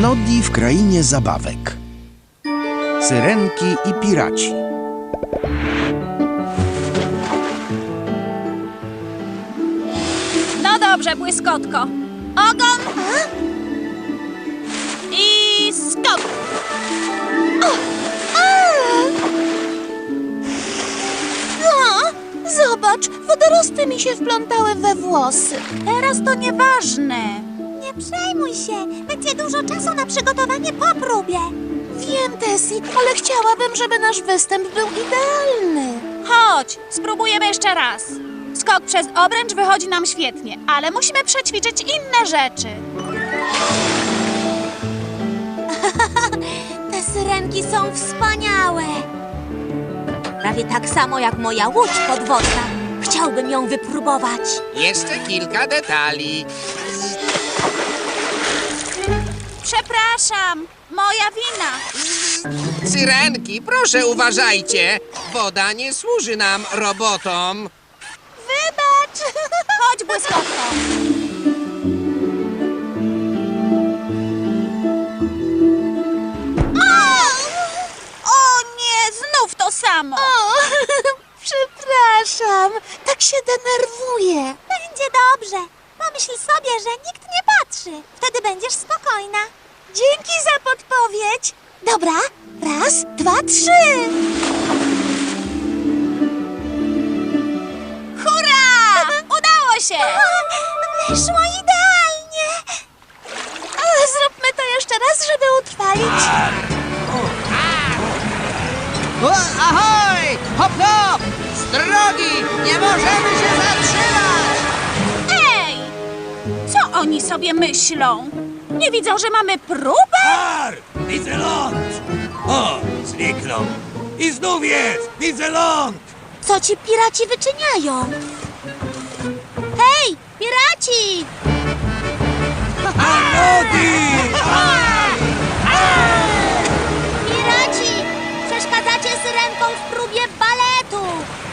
Nodi w krainie zabawek. Syrenki i piraci. No dobrze, błyskotko. Ogon! I skok! O, zobacz, wodorosty mi się wplątały we włosy. Teraz to nieważne. Nie przejmuj się, będzie dużo czasu na przygotowanie po próbie. Wiem, Tessie, ale chciałabym, żeby nasz występ był idealny. Chodź, spróbujemy jeszcze raz. Skok przez obręcz wychodzi nam świetnie, ale musimy przećwiczyć inne rzeczy. Te syrenki są wspaniałe. Prawie tak samo jak moja łódź podwodna. Chciałbym ją wypróbować. Jeszcze kilka detali. Przepraszam, moja wina. Syrenki, proszę uważajcie. Woda nie służy nam, robotom. Wybacz! Chodź, błyskotko. O nie, znów to samo. O, przepraszam, tak się denerwuję. Będzie dobrze. Pomyśl sobie, że nikt nie patrzy. Wtedy będziesz spokojna. Dzięki za podpowiedź. Dobra, raz, dwa, trzy. Hurra! Udało się! Wyszło idealnie. Ale zróbmy to jeszcze raz, żeby utrwalić. O, ahoj! Hop, hop! Z drogi! Nie możemy się zatrzymać! Ej! Co oni sobie myślą? Nie widzą, że mamy próbę? Ar! Widzę ląd! O, zniknął. I znów jest! Widzę ląd! Co ci piraci wyczyniają? Hej, piraci! Nodi! Piraci!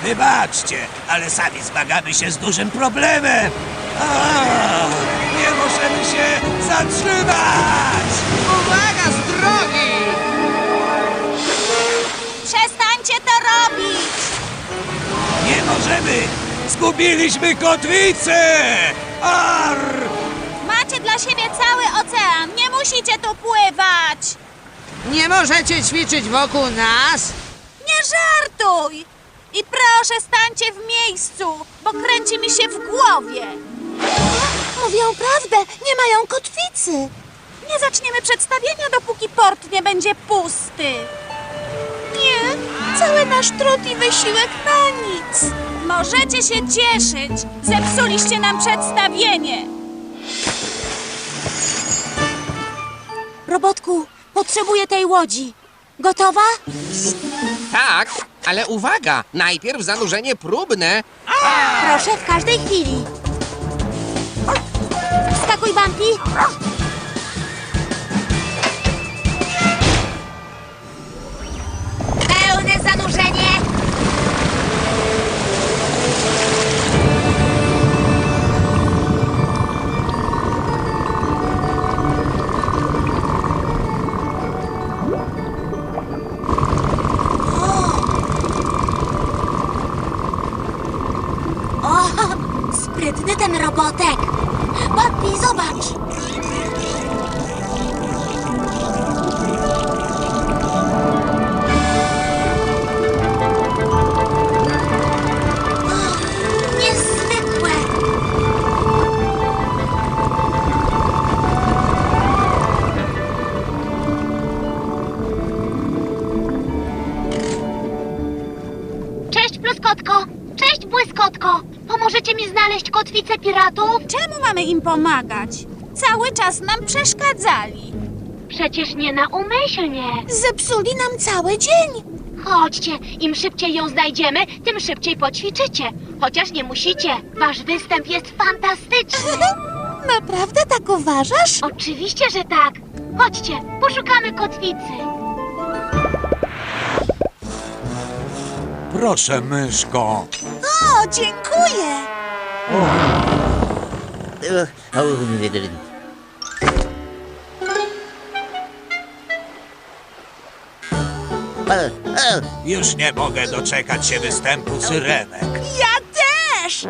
Wybaczcie, ale sami zmagamy się z dużym problemem. A, nie możemy się zatrzymać! Uwaga, z drogi! Przestańcie to robić! Nie możemy! Zgubiliśmy kotwicę! Ar! Macie dla siebie cały ocean. Nie musicie tu pływać. Nie możecie ćwiczyć wokół nas? Nie żartuj! I proszę, stańcie w miejscu, bo kręci mi się w głowie. Mówią prawdę, nie mają kotwicy. Nie zaczniemy przedstawienia, dopóki port nie będzie pusty. Nie, cały nasz trud i wysiłek na nic. Możecie się cieszyć. Zepsuliście nam przedstawienie. Robotku, potrzebuję tej łodzi. Gotowa? Tak, ale uwaga! Najpierw zanurzenie próbne. Proszę w każdej chwili. Skakuj, Bumpy. Im pomagać? Cały czas nam przeszkadzali. Przecież nie na umyślnie. Zepsuli nam cały dzień. Chodźcie, im szybciej ją znajdziemy, tym szybciej poćwiczycie. Chociaż nie musicie. Wasz występ jest fantastyczny. Naprawdę tak uważasz? Oczywiście, że tak. Chodźcie, poszukamy kotwicy. Proszę, myszko. O, dziękuję. 아우 얘들은 Już nie mogę doczekać się występu syrenek. Ja też!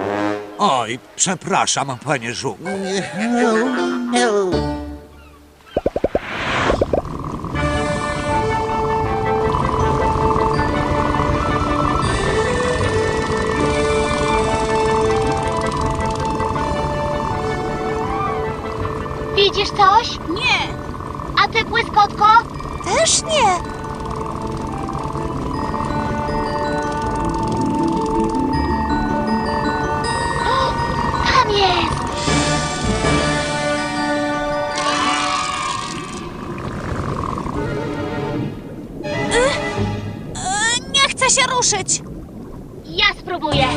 Oj, przepraszam, panie żółku. Widzisz coś? Nie! A ty, błyskotko? Też nie. Tam jest! E, nie chcę się ruszyć! Ja spróbuję.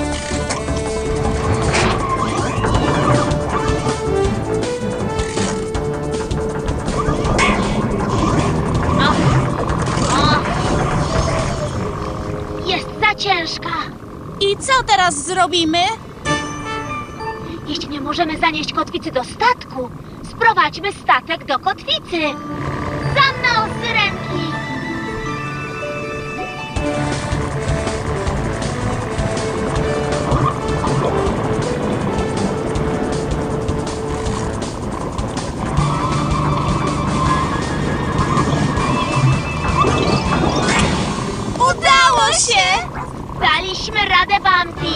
Ciężka. I co teraz zrobimy? Jeśli nie możemy zanieść kotwicy do statku, sprowadźmy statek do kotwicy. Radę, Bumpy!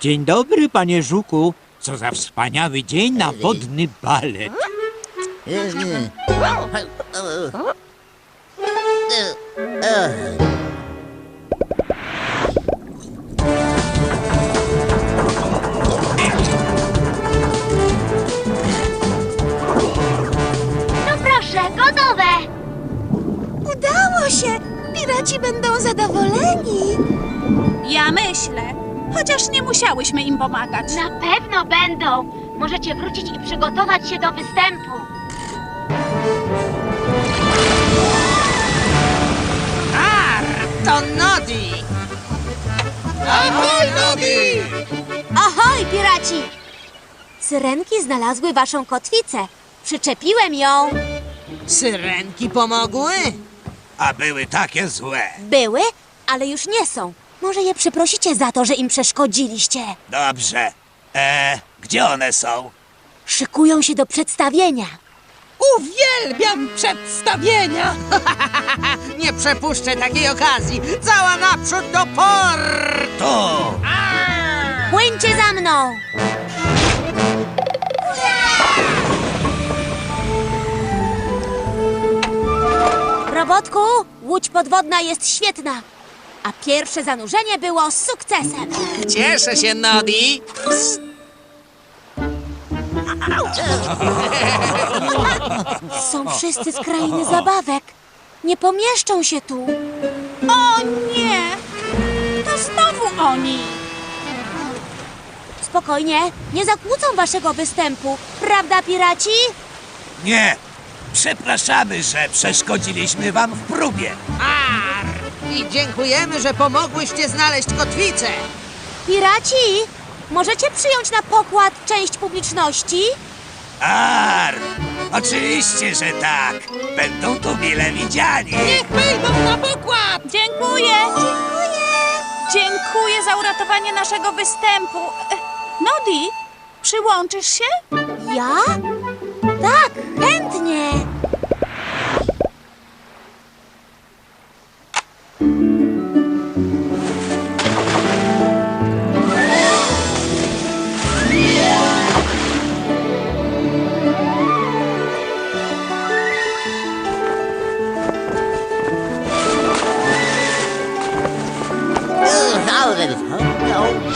Dzień dobry, panie Żuku. Co za wspaniały dzień na wodny balet. Piraci będą zadowoleni. Ja myślę. Chociaż nie musiałyśmy im pomagać. Na pewno będą! Możecie wrócić i przygotować się do występu. Ar, to Nodi! Ahoj, Nodi! Ahoj, piraci! Syrenki znalazły waszą kotwicę. Przyczepiłem ją. Syrenki pomogły? A były takie złe. Były, ale już nie są. Może je przeprosicie za to, że im przeszkodziliście. Dobrze. E, gdzie one są? Szykują się do przedstawienia. Uwielbiam przedstawienia! Nie przepuszczę takiej okazji! Cała naprzód do portu! Tu! Płyńcie za mną! Robotku, łódź podwodna jest świetna. A pierwsze zanurzenie było sukcesem. Cieszę się, Nodi! Są wszyscy z krainy zabawek. Nie pomieszczą się tu. O nie! To znowu oni! Spokojnie, nie zakłócą waszego występu. Prawda, piraci? Nie! Przepraszamy, że przeszkodziliśmy wam w próbie. Ar! I dziękujemy, że pomogłyście znaleźć kotwicę! Piraci, możecie przyjąć na pokład część publiczności? Ar! Oczywiście, że tak. Będą tu mile widziani. Wyjdą na pokład! Dziękuję! Dziękuję! Dziękuję za uratowanie naszego występu. E, Nodi, przyłączysz się? Ja? Tak, chętnie. negative. No.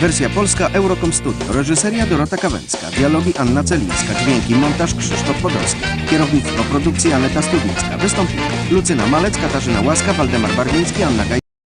Wersja polska Eurocom Studio. Reżyseria Dorota Kawęcka. Dialogi Anna Celińska. Dźwięki montaż Krzysztof Podolski. Kierownictwo produkcji Aneta Studińska. Wystąpili Lucyna Malec, Katarzyna Łaska, Waldemar Barwiński, Anna Gaj.